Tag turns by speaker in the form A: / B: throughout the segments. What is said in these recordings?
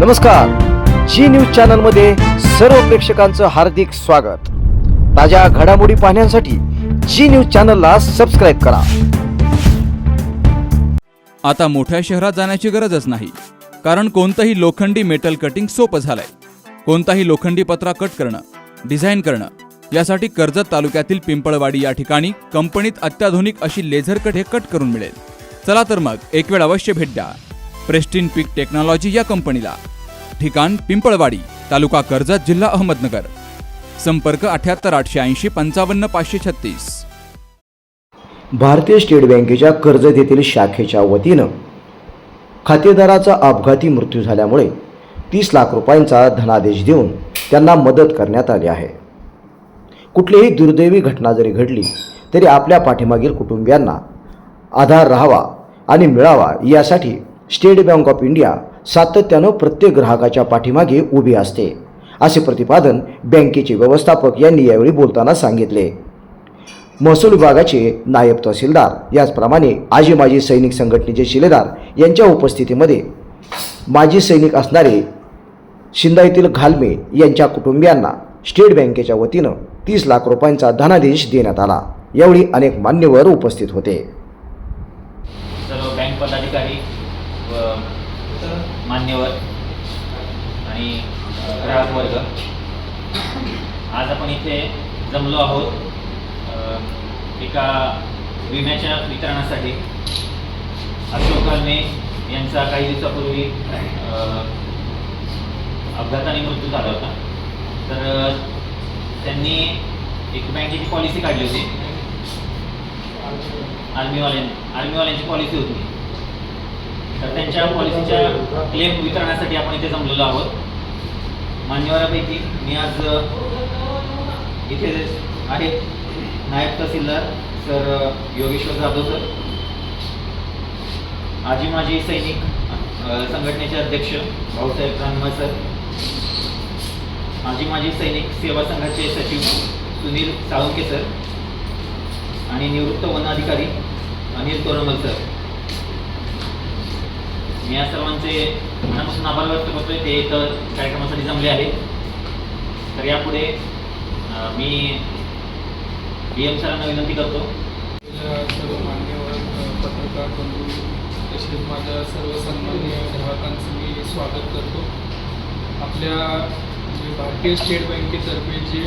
A: नमस्कार. जी न्यूज चॅनलमध्ये सर्व प्रेक्षकांचं हार्दिक स्वागत. ताज्या घडामोडी पाहण्यासाठी जी न्यूज चॅनलला सबस्क्राईब करा.
B: आता मोठ्या शहरात जाण्याची गरजच नाही कारण कोणतंही लोखंडी मेटल कटिंग सोपं झालंय. कोणताही लोखंडी पत्रा कट करणं डिझाईन करणं यासाठी कर्जत तालुक्यातील पिंपळवाडी या ठिकाणी कंपनीत अत्याधुनिक अशी लेझर कट हे कट करून मिळेल. चला तर मग एक वेळ अवश्य भेट द्या. प्रेस्टिन पीक टेक्नॉलॉजी या कंपनीला. ठिकाण पिंपळवाडी तालुका कर्जत जिल्हा अहमदनगर. संपर्क अठ्याहत्तर आठशे ऐंशी पंचावन्न पाचशे छत्तीस.
A: भारतीय स्टेट बँकेच्या कर्जत येथील शाखेच्या वतीनं खातेदाराचा अपघाती मृत्यू झाल्यामुळे तीस लाख रुपयांचा धनादेश देऊन त्यांना मदत करण्यात आली आहे. कुठलीही दुर्दैवी घटना जरी घडली तरी आपल्या पाठीमागील कुटुंबियांना आधार राहावा आणि मिळावा यासाठी स्टेट बँक ऑफ इंडिया सातत्यानं प्रत्येक ग्राहकाच्या पाठीमागे उभी असते असे प्रतिपादन बँकेचे व्यवस्थापक यांनी यावेळी बोलताना सांगितले. महसूल विभागाचे नायब तहसीलदार याचप्रमाणे आजी माजी सैनिक संघटनेचे शिलेदार यांच्या उपस्थितीमध्ये माजी सैनिक असणारे शिंदा येथील घालमे यांच्या कुटुंबियांना स्टेट बँकेच्या वतीनं तीस लाख रुपयांचा धनादेश देण्यात आला. यावेळी अनेक मान्यवर उपस्थित होते
C: सर्व बँक पदाधिकारी व मान्यवर आणि ग्राहक वर्ग. आज आपण इथे जमलो आहोत एका विम्याच्या वितरणासाठी. अशोक गालमे यांचा काही दिवसापूर्वी अपघाताने मृत्यू झाला होता. तर त्यांनी एक बँकेची पॉलिसी काढली होती. आर्मीवाल्यां आर्मीवाल्यांची पॉलिसी होती. तर त्यांच्या पॉलिसीच्या क्लेम वितरणासाठी आपण इथे जमलेलो आहोत. मान्यवरापैकी मी आज इथे आहेत नायब तहसीलदार सर योगेश्वर जाधव सर. आजी माजी सैनिक संघटनेचे अध्यक्ष भाऊसाहेब रानमळ सर. माजी माजी सैनिक सेवा संघाचे सचिव सुनील साळुंके सर. आणि निवृत्त वन अधिकारी अनिल तोरमल सर. मी या सर्वांचे मनापासून आभार व्यक्त करतोय. ते इथं कार्यक्रमासाठी जमले आहे तर यापुढे मी डी एम सरांना विनंती करतो.
D: सर्व मान्यवर पत्रकार बंधू तसेच माझ्या सर्व सन्मान्य ग्राहकांचं मी स्वागत करतो. आपल्या म्हणजे भारतीय स्टेट बँकेतर्फे जे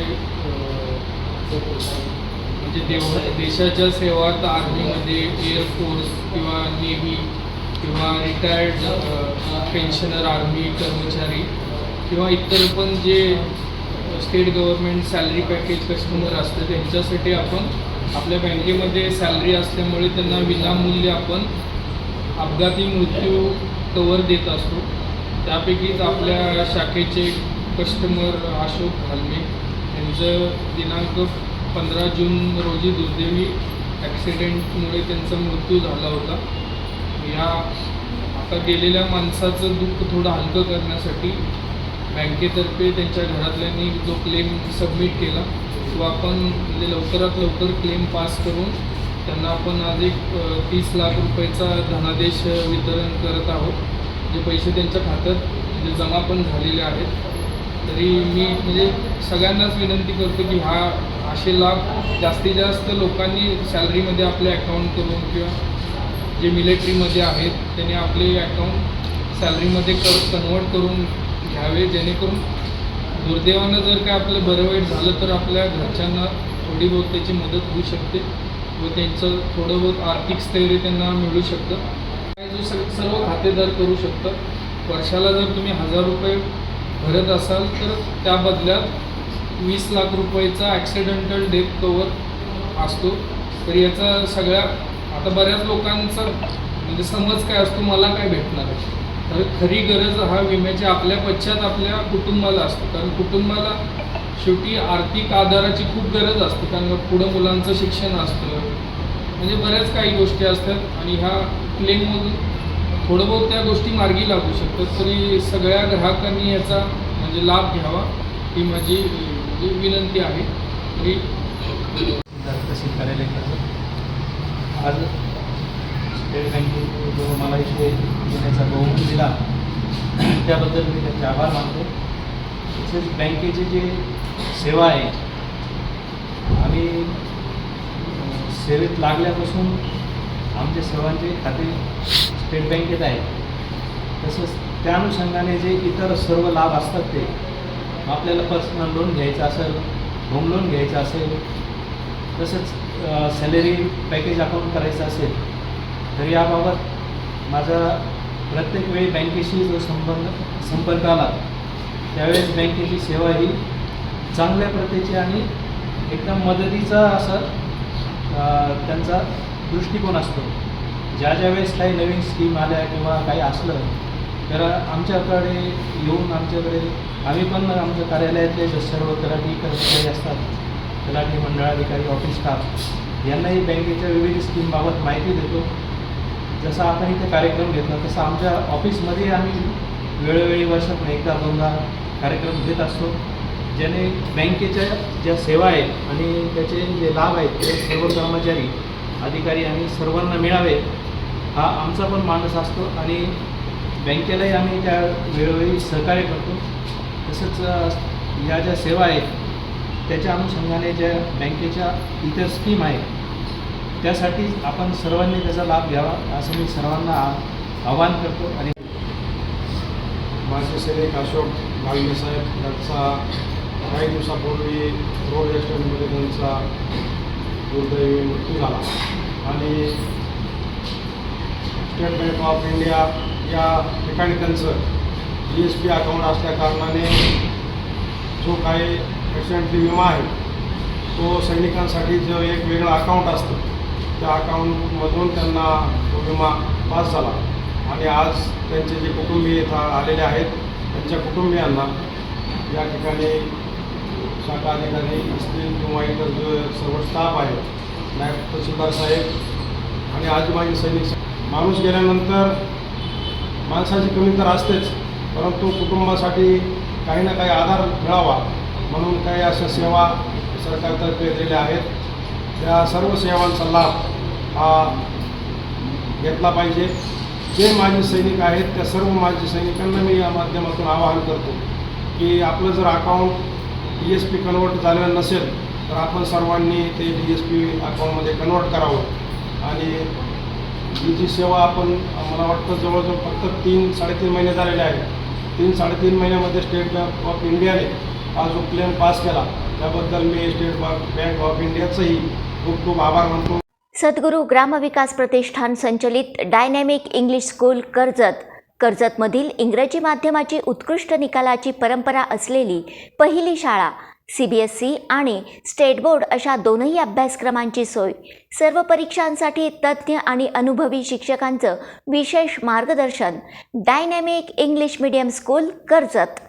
D: म्हणजे देव देशाच्या सेवार्थ आर्मीमध्ये एअरफोर्स किंवा नेव्ही किंवा रिटायर्ड पेन्शनर आर्मी कर्मचारी किंवा इतर पण जे state government salary package customer असतं त्यांच्यासाठी आपण आपल्या बँकेमध्ये सॅलरी असल्यामुळे त्यांना विनामूल्य आपण अपघाती मृत्यू कवर देत असतो. त्यापैकीच आपल्या शाखेचे कस्टमर अशोक हलमे यांचं दिनांक पंधरा जून रोजी दुर्दैवी ॲक्सिडेंटमुळे त्यांचा मृत्यू झाला होता. या आता गेलेल्या माणसाचं दुःख थोडं हलकं करण्यासाठी बँकेतर्फे त्यांच्या घरातल्यांनी जो क्लेम सबमिट केला तो आपण म्हणजे लवकरात लवकर क्लेम पास करून त्यांना आपण आज एक तीस लाख रुपयाचा धनादेश वितरण करत आहोत जे पैसे त्यांच्या खात्यात म्हणजे जमा पण झालेले आहेत. तरी मी म्हणजे सगळ्यांनाच विनंती करतो की हा असे लाभ जास्तीत जास्त लोकांनी सॅलरीमध्ये आपले अकाउंट करून किंवा जे मिलिटरीमध्ये आहेत त्यांनी आपले अकाउंट सॅलरीमध्ये कर कन्वर्ट करून घ्यावे जेणेकरून दुर्दैवानं जर काय आपलं बरं वाईट झालं तर आपल्या घरच्यांना थोडी बहुत त्याची मदत होऊ शकते व त्यांचं थोडं बहुत आर्थिक स्थैर्य त्यांना मिळू शकतं. जो सग सर्व खातेदार करू शकतं. वर्षाला जर तुम्ही हजार रुपये भरत असाल तर त्या बदल्यात वीस लाख रुपयेचा ॲक्सिडेंटल डेथ कवर असतो. तर याचा सगळ्या आता बऱ्याच लोकांचा म्हणजे समज काय असतो मला काय भेटणार आहे? तर खरी गरज हा विम्याची आपल्या पश्चात आपल्या कुटुंबाला असतो. कारण कुटुंबाला शेवटी आर्थिक आधाराची खूप गरज असते. कारण पुढं मुलांचं शिक्षण असतं. म्हणजे बऱ्याच काही गोष्टी असतात आणि ह्या क्लेममधून थोडं बहुत त्या गोष्टी मार्गी लागू शकतात. तरी सगळ्या ग्राहकांनी याचा म्हणजे लाभ घ्यावा ही माझी म्हणजे विनंती आहे. तरी
E: तहसील कार्यालय आज स्टेट बँकेने जो मला इथे येण्याचा बहुमत दिला त्याबद्दल मी त्यांचे आभार मानतो. तसेच बँकेची जी सेवा आहे आम्ही सेवेत लागल्यापासून आमच्या सेवांचे खाते स्टेट बँकेत आहे. तसंच त्या अनुषंगाने जे इतर सर्व लाभ असतात ते आपल्याला पर्सनल लोन घ्यायचं असेल होम लोन घ्यायचं असेल तसंच सॅलरी पॅकेज अकाउंट करायचं असेल तर याबाबत माझा प्रत्येक वेळी बँकेशी जो संबंध संपर्क आला त्यावेळेस बँकेची सेवा ही चांगल्या प्रतीची आणि एकदम मदतीचा असा त्यांचा दृष्टिकोन असतो. ज्या ज्या वेळेस काही नवीन स्कीम आल्या किंवा काही असलं तर आमच्याकडे येऊन आमच्याकडे आम्ही पण आमच्या कार्यालयातले जे सर्व तलाठी कर्मचारी असतात तलाठी मंडळाधिकारी ऑफिस स्टाफ यांनाही बँकेच्या विविध स्कीमबाबत माहिती देतो. जसा आपण इथे कार्यक्रम घेतला तसा आमच्या ऑफिसमध्ये आम्ही वेळोवेळी वर्षातून एकदा दोनदा कार्यक्रम घेत असतो. ज्याने बँकेच्या ज्या सेवा आहेत आणि त्याचे जे लाभ आहेत ते सर्व कर्मचारी अधिकारी आणि सर्वांना मिळावे हा आमचा पण मानस असतो आणि बँकेलाही आम्ही त्या वेळोवेळी सहकार्य करतो. तसंच या ज्या सेवा आहेत त्याच्या अनुषंगाने ज्या बँकेच्या इतर स्कीम आहेत त्यासाठी आपण सर्वांनी त्याचा लाभ घ्यावा असं मी सर्वांना आवाहन करतो आणि
F: माझे सैनिक अशोक गांगे साहेब यांचा काही दिवसापूर्वी रोड ॲक्सिडेंटमध्ये त्यांचा दुर्दैवी मृत्यू झाला. आणि स्टेट बँक ऑफ इंडिया या ठिकाणी त्यांचं जी एस पी अकाउंट असल्या कारणाने जो काही ॲक्सिडेंटली विमा आहे. तो सैनिकांसाठी जो एक वेगळं अकाउंट असतं. त्या अकाउंटमधून त्यांना तो विमा पास झाला. आणि आज त्यांचे जे कुटुंबीय इथं आलेले आहेत त्यांच्या कुटुंबियांना या ठिकाणी शाखा अधिकारी असतील किंवा इतर जो सर्व स्टाफ आहे नायब तहसीलदार साहेब आणि आजूबाजू सैनिक माणूस गेल्यानंतर माणसाची कमी तर असतेच परंतु कुटुंबासाठी काही ना काही आधार मिळावा. म्हणून काही अशा सेवा सरकारतर्फे दिलेल्या आहेत. त्या सर्व सेवांचा लाभ हा घेतला पाहिजे. जे माजी सैनिक आहेत त्या सर्व माजी सैनिकांना मी या माध्यमातून आवाहन करतो की आपलं जर account D S P convert झालेलं नसेल तर आपण सर्वांनी ते डी एस पी अकाउंटमध्ये कन्वर्ट करावं. आणि ही जी सेवा आपण मला वाटतं जवळजवळ फक्त तीन साडेतीन महिने झालेले आहेत. तीन साडेतीन महिन्यामध्ये स्टेट बँक ऑफ इंडियाने हा जो क्लेम पास केला. त्याबद्दल मी स्टेट बँक ऑफ इंडियाचंही खूप खूप आभार मानतो.
G: सद्गुरू ग्रामविकास प्रतिष्ठान संचलित डायनॅमिक इंग्लिश स्कूल कर्जत. कर्जतमधील इंग्रजी माध्यमाची उत्कृष्ट निकालाची परंपरा असलेली पहिली शाळा सी बी एस सी आणि स्टेट बोर्ड अशा दोनही अभ्यासक्रमांची सोय. सर्व परीक्षांसाठी तज्ज्ञ आणि अनुभवी शिक्षकांचं विशेष मार्गदर्शन dynamic English medium school Karjat.